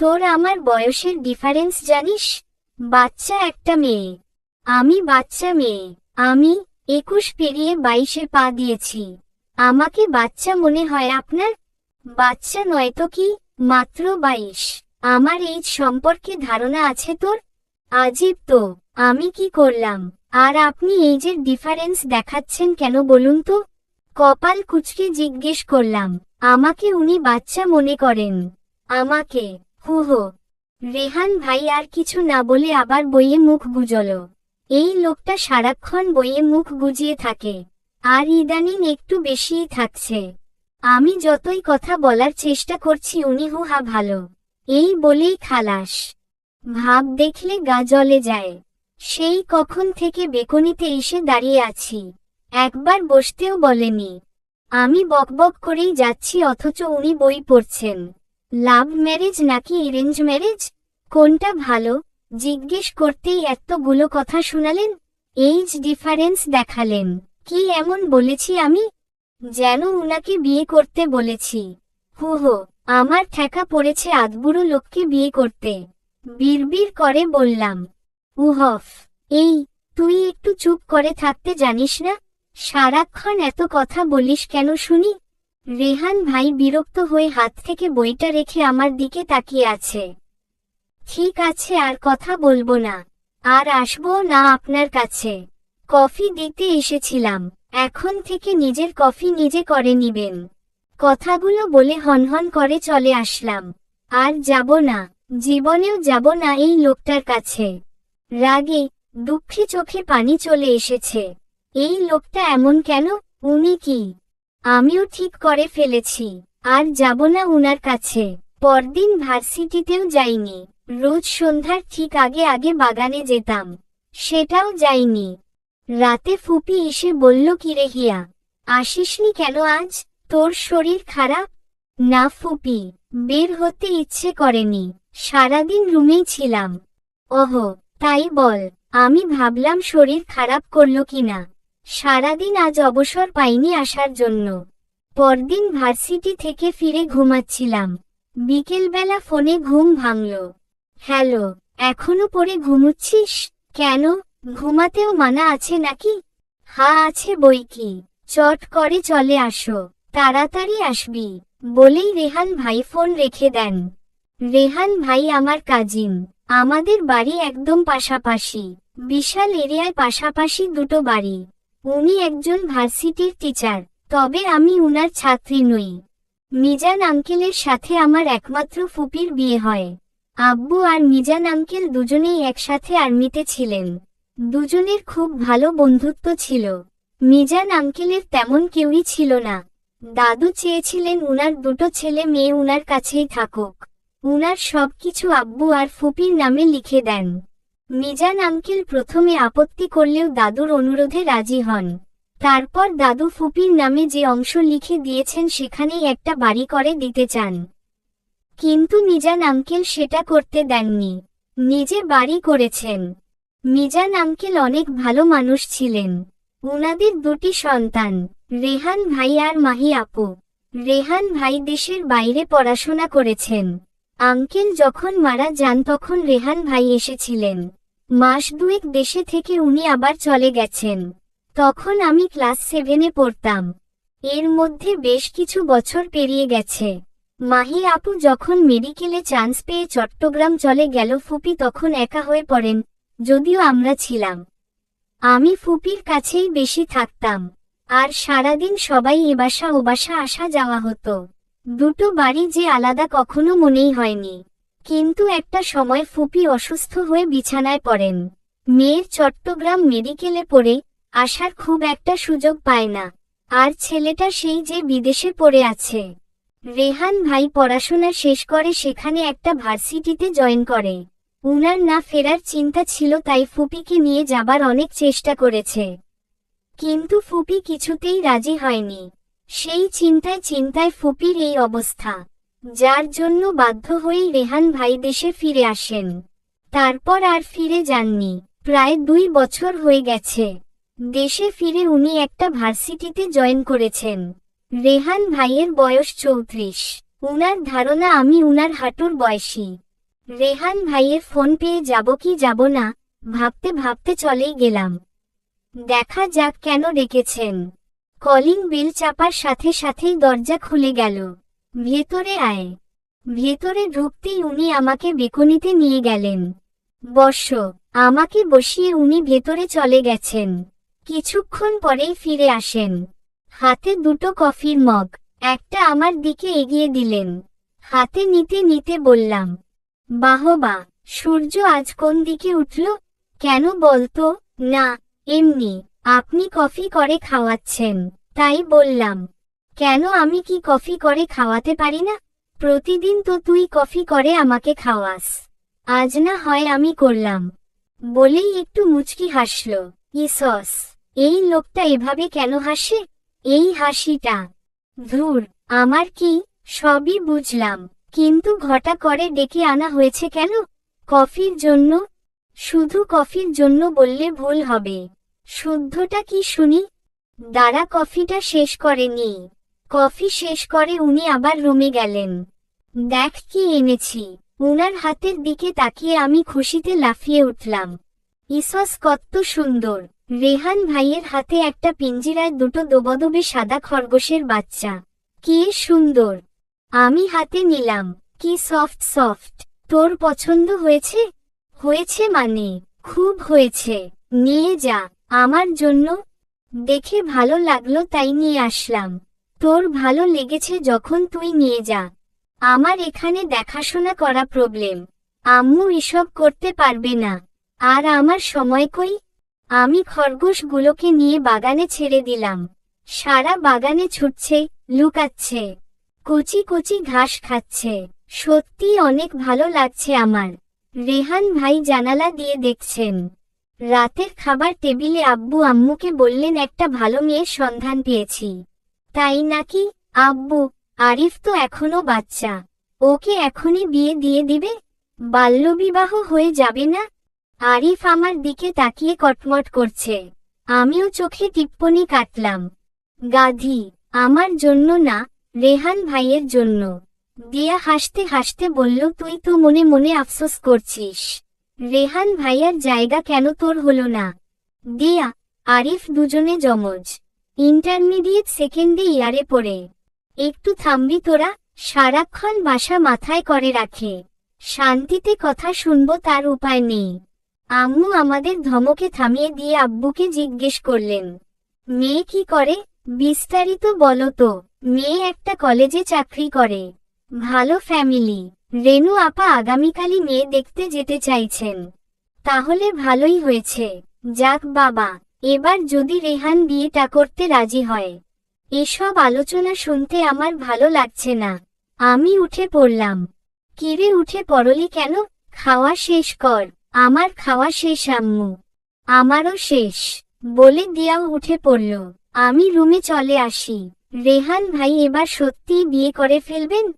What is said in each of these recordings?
তোর আমার বয়সের ডিফারেন্স জানিস? বাচ্চা একটা মেয়ে। আমি বাচ্চা মেয়ে। আমি একুশ পেরিয়ে বাইশে পা দিয়েছি। আমাকে বাচ্চা মনে হয় আপনার? বাচ্চা নয় তো কি? মাত্র বাইশ। আমার এই সম্পর্কে ধারণা আছে তোর? আজীব তো। আমি কি করলাম? আর আপনি এইজের ডিফারেন্স দেখাচ্ছেন কেন বলুন তো? কপাল কুচকে জিজ্ঞেস করলাম। আমাকে উনি বাচ্চা মনে করেন। আমাকে। হু হো রেহান ভাই আর কিছু না বলে আবার বইয়ে মুখ গুজল। এই লোকটা সারাক্ষণ বইয়ে মুখ গুজিয়ে থাকে। আর ইদানিং একটু বেশিই থাকছে। আমি যতই কথা বলার চেষ্টা করছি উনি হুহা ভালো। এই বলেই খালাস। ভাব দেখলে গা জলে যায়। সেই কখন থেকে বেকনিতে এসে দাঁড়িয়ে আছি। একবার বসতেও বলেনি। আমি বকবক করেই যাচ্ছি অথচ উনি বই পড়ছেন। লাভ ম্যারেজ নাকি এরেঞ্জ ম্যারেজ? কোনটা ভালো? জিজ্ঞেস করতেই এতগুলো কথা শোনালেন। এইজ ডিফারেন্স দেখালেন। কি এমন বলেছি আমি? যেন উনাকে বিয়ে করতে বলেছি। হু হো আমার ঠেকা পড়েছে আদবুড়ো লোককে বিয়ে করতে। বিড়বিড় করে বললাম। উহফ এই, তুই একটু চুপ করে থাকতে জানিস না? সারাক্ষণ এত কথা বলিস কেন শুনি? রেহান ভাই বিরক্ত হয়ে হাত থেকে বইটা রেখে আমার দিকে তাকিয়ে আছে। ঠিক আছে, আর কথা বলব না। আর আসব না আপনার কাছে। কফি দিতে এসেছিলাম। এখন থেকে নিজের কফি নিজে করে নিবেন। কথাগুলো বলে হনহন করে চলে আসলাম। আর যাব না। জীবনেও যাব না এই লোকটার কাছে। রাগে, দুঃখে চোখে পানি চলে এসেছে। এই লোকটা এমন কেন? উনি কি? আমিও ঠিক করে ফেলেছি, আর যাব না উনার কাছে। পরদিন ভার্সিটিতেও যাইনি, রোজ সন্ধ্যার ঠিক আগে আগে বাগানে যেতাম, সেটাও যাইনি। রাতে ফুপি এসে বলল কিরে হিয়া, আসিসনি কেন আজ? তোর শরীর খারাপ? না ফুপি, বের হতে ইচ্ছে করেনি, সারাদিন রুমেই ছিলাম। ওহো, তাই বল, আমি ভাবলাম শরীর খারাপ করল কিনা? সারাদিন আজ অবসর পাইনি আসার জন্য। পরদিন ভার্সিটি থেকে ফিরে ঘুমাচ্ছিলাম। বিকেলবেলা ফোনে ঘুম ভাঙল। হ্যালো, এখনও পরে ঘুমুচ্ছিস? কেন? ঘুমাতেও মানা আছে নাকি? হা আছে বই কি? চট করে চলে আসো। তাড়াতাড়ি আসবি। বলেই রেহান ভাই ফোন রেখে দেন। রেহান ভাই আমার কাজিন। আমাদের বাড়ি একদম পাশাপাশি। বিশাল এরিয়ায় পাশাপাশি দুটো বাড়ি। উনি একজন ভার্সিটির টিচার, তবে আমি উনার ছাত্রী নই। মিজান আঙ্কেলের সাথে আমার একমাত্র ফুপির বিয়ে হয়। আব্বু আর মিজান আঙ্কেল দুজনেই একসাথে আর্মিতে ছিলেন। দুজনের খুব ভালো বন্ধুত্ব ছিল। মিজান আঙ্কেলের তেমন কেউই ছিল না। দাদু চেয়েছিলেন উনার দুটো ছেলে মেয়ে উনার কাছেই থাকুক। উনার সবকিছু আব্বু আর ফুপির নামে লিখে দেন। মিজান আঙ্কেল প্রথমে আপত্তি করলেও দাদুর অনুরোধে রাজি হন। তারপর দাদু ফুপির নামে যে অংশ লিখে দিয়েছেন সেখানেই একটা বাড়ি করে দিতে চান। কিন্তু মিজান আঙ্কেল সেটা করতে দেননি। নিজে বাড়ি করেছেন। মিজান আঙ্কেল অনেক ভালো মানুষ ছিলেন। উনাদের দুটি সন্তান, রেহান ভাই আর মাহি আপু। রেহান ভাই দেশের বাইরে পড়াশোনা করেছেন। আঙ্কেল যখন মারা যান তখন রেহান ভাই এসেছিলেন। মাস দুয়েক দেশে থেকে উনি আবার চলে গেছেন। তখন আমি ক্লাস সেভেনে পড়তাম। এর মধ্যে বেশ কিছু বছর পেরিয়ে গেছে। মাহি আপু যখন মেডিকেলে চান্স পেয়ে চট্টগ্রাম চলে গেল, ফুপি তখন একা হয়ে পড়েন, যদিও আমরা ছিলাম। আমি ফুপির কাছেই বেশি থাকতাম। আর সারাদিন সবাই এবাসা ওবাসা আসা যাওয়া হতো। দুটো বাড়ি যে আলাদা কখনো মনেই হয়নি। কিন্তু একটা সময় ফুপি অসুস্থ হয়ে বিছানায় পড়েন। মেয়ের চট্টগ্রাম মেডিকেলে পড়ে আসার খুব একটা সুযোগ পায় না। আর ছেলেটা সেই যে বিদেশে পড়ে আছে। রেহান ভাই পড়াশোনা শেষ করে সেখানে একটা ভার্সিটিতে জয়েন করে। উনার না ফেরার চিন্তা ছিল তাই ফুপিকে নিয়ে যাবার অনেক চেষ্টা করেছে। কিন্তু ফুপি কিছুতেই রাজি হয়নি। সেই চিন্তায় চিন্তায় ফুপির এই অবস্থা। যার জন্য বাধ্য হয়েই রেহান ভাই দেশে ফিরে আসেন। তারপর আর ফিরে যাননি। প্রায় দুই বছর হয়ে গেছে। দেশে ফিরে উনি একটা ভার্সিটিতে জয়েন করেছেন। রেহান ভাইয়ের বয়স চৌত্রিশ। উনার ধারণা, আমি উনার হাঁটুর বয়সী। রেহান ভাইয়ের ফোন পেয়ে যাব কি যাব না, ভাবতে ভাবতে চলেই গেলাম। দেখা যাক কেন রেখেছেন কলিং বেল চাপার সাথে সাথেই দরজা খুলে গেল। ভেতরে আয়। ভেতরে ঢুকতেই উনি আমাকে বেকনিতে নিয়ে গেলেন। বর্ষ আমাকে বসিয়ে উনি ভেতরে চলে গেছেন। কিছুক্ষণ পরেই ফিরে আসেন। হাতে দুটো কফির মগ, একটা আমার দিকে এগিয়ে দিলেন। হাতে নিতে নিতে বললাম বাহবা সূর্য আজ কোন দিকে উঠল? কেন বলতো না, এমনি, আপনি কফি করে খাওয়াচ্ছেন, তাই বললাম কেন আমি কি কফি করে খাওয়াতে পারি না? প্রতিদিন তো তুই কফি করে আমাকে খাওয়াস। আজ না হয় আমি করলাম। বলেই একটু মুচকি হাসল। ইসস এই লোকটা এভাবে কেন হাসে? এই হাসিটা। ধুর, আমার কি? সবই বুঝলাম। কিন্তু ঘটা করে ডেকে আনা হয়েছে কেন? কফির জন্য? শুধু কফির জন্য বললে ভুল হবে। শুদ্ধটা কি শুনি? দাঁড়া, কফিটা শেষ করেনি কফি শেষ করে উনি আবার রুমে গেলেন। দেখ কি এনেছি। উনার হাতের দিকে তাকিয়ে আমি খুশিতে লাফিয়ে উঠলাম। ইসস কত সুন্দর। রেহান ভাইয়ের হাতে একটা পিঞ্জিরায় দুটো দোবদবে সাদা খরগোশের বাচ্চা। কি সুন্দর। আমি হাতে নিলাম। কি সফট সফট। তোর পছন্দ হয়েছে? হয়েছে মানে? খুব হয়েছে। নিয়ে যা। আমার জন্য। দেখে ভালো লাগল তাই নিয়ে আসলাম। তোর ভালো লেগেছে যখন তুই নিয়ে যা। আমার এখানে দেখাশোনা করা প্রবলেম আম্মু এসব করতে পারবে না। আর আমার সময় কই? আমি খরগোশগুলোকে নিয়ে বাগানে ছেড়ে দিলাম। সারা বাগানে ছুটছে, লুকাচ্ছে। কচি কচি ঘাস খাচ্ছে। সত্যি অনেক ভালো লাগছে আমার। রেহান ভাই জানালা দিয়ে দেখছেন। রাতের খাবার টেবিলে আব্বু আম্মুকে বললেন, একটা ভালো মেয়ের সন্ধান পেয়েছি। তাই নাকি? আব্বু, আরিফ তো এখনও বাচ্চা। ওকে এখনই বিয়ে দিয়ে দিবে? বাল্যবিবাহ হয়ে যাবে না? আরিফ আমার দিকে তাকিয়ে কটমট করছে। আমিও চোখে টিপ্পনি কাটলাম। গাধি, আমার জন্য না, রেহান ভাইয়ের জন্য। দিয়া হাসতে হাসতে বলল, তুই তো মনে মনে আফসোস করছিস। রেহান ভাইয়ার জায়গা কেন তোর হলো না? দিয়া, আরিফ দুজনে জমজ ইন্টারমিডিয়েট সেকেন্ডে ইয়ারে পড়ে। একটু থামবি তোরা, সারাক্ষণ বাসা মাথায় করে রাখে। শান্তিতে কথা শুনব তার উপায় নেই। আম্মু আমাদের ধমকে থামিয়ে দিয়ে আব্বুকে জিজ্ঞেস করলেন, মেয়ে কি করে? বিস্তারিত বলো তো, মেয়ে একটা কলেজে চাকরি করে। ভালো ফ্যামিলি। রেনু আপা আগামীকালই মেয়ে দেখতে যেতে চাইছেন। তাহলে ভালোই হয়েছে। যাক বাবা। এবার যদি রেহান বিয়েটা করতে রাজি হয়। এসব আলোচনা শুনতে আমার ভালো লাগছে না। আমি উঠে পড়লাম। কিরে উঠে পড়লি কেন? খাওয়া শেষ কর। আমার খাওয়া শেষ, আম্মু। আমারও শেষ। বলে দিয়াও উঠে পড়ল। আমি রুমে চলে আসি। রেহান ভাই এবার সত্যিই বিয়ে করে ফেলবেন?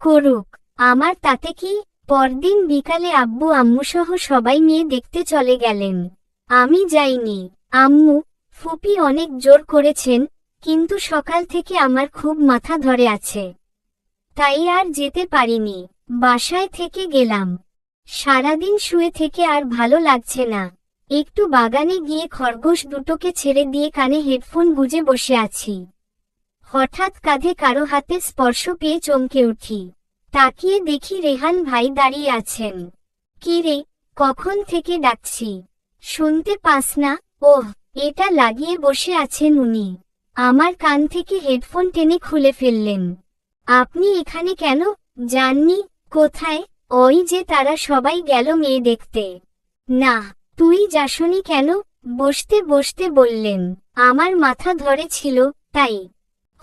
করুক। আমার তাতে কি? পরদিন বিকালে আব্বু, আম্মুসহ সবাই মেয়ে দেখতে চলে গেলেন। আমি যাইনি। আম্মু, ফুপি অনেক জোর করেছেন, কিন্তু সকাল থেকে আমার খুব মাথা ধরে আছে। তাই আর যেতে পারিনি, বাসায় থেকে গেলাম। সারাদিন শুয়ে থেকে আর ভালো লাগছে না। একটু বাগানে গিয়ে খরগোশ দুটোকে ছেড়ে দিয়ে কানে হেডফোন গুজে বসে আছি। হঠাৎ কাঁধে কারও হাতে স্পর্শ পেয়ে চমকে উঠি। তাকিয়ে দেখি রেহান ভাই দাঁড়িয়ে আছেন। কি রে, কখন থেকে ডাকছি? শুনতে পাস না? ওহ, এটা লাগিয়ে বসে আছেন উনি। আমার কান থেকে হেডফোন টেনে খুলে ফেললেন। আপনি এখানে কেন? জাননি? কোথায়? ওই যে তারা সবাই গেল মেয়ে দেখতে। না, তুই যাসনি কেন? বসতে বসতে বললেন। আমার মাথা ধরে ছিল, তাই।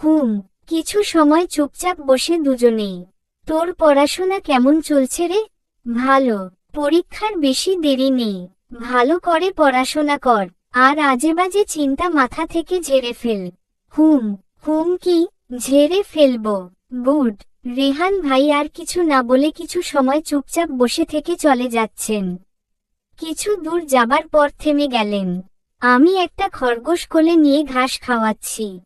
হুম, কিছু সময় চুপচাপ বসে দুজনেই তোর পড়াশোনা কেমন চলছে রে? ভালো, পরীক্ষার বেশি দেরি নেই। ভালো করে পড়াশোনা কর। আর আজে বাজে চিন্তা মাথা থেকে ঝেড়ে ফেল। হুম হুম কি, ঝেড়ে ফেলব। গুড। রেহান ভাই আর কিছু না বলে কিছু সময় চুপচাপ বসে থেকে চলে যাচ্ছেন। কিছু দূর যাবার পর থেমে গেলেন। আমি একটা খরগোশ কোলে নিয়ে ঘাস খাওয়াচ্ছি।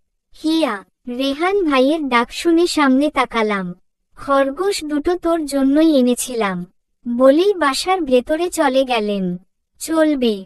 হিয়া, রেহান ভাইয়ের ডাক শুনে সামনে তাকালাম। খরগোশ দুটো তোর জন্যই এনেছিলাম। বলেই বাসার ভেতরে চলে গেলেন। চলবে।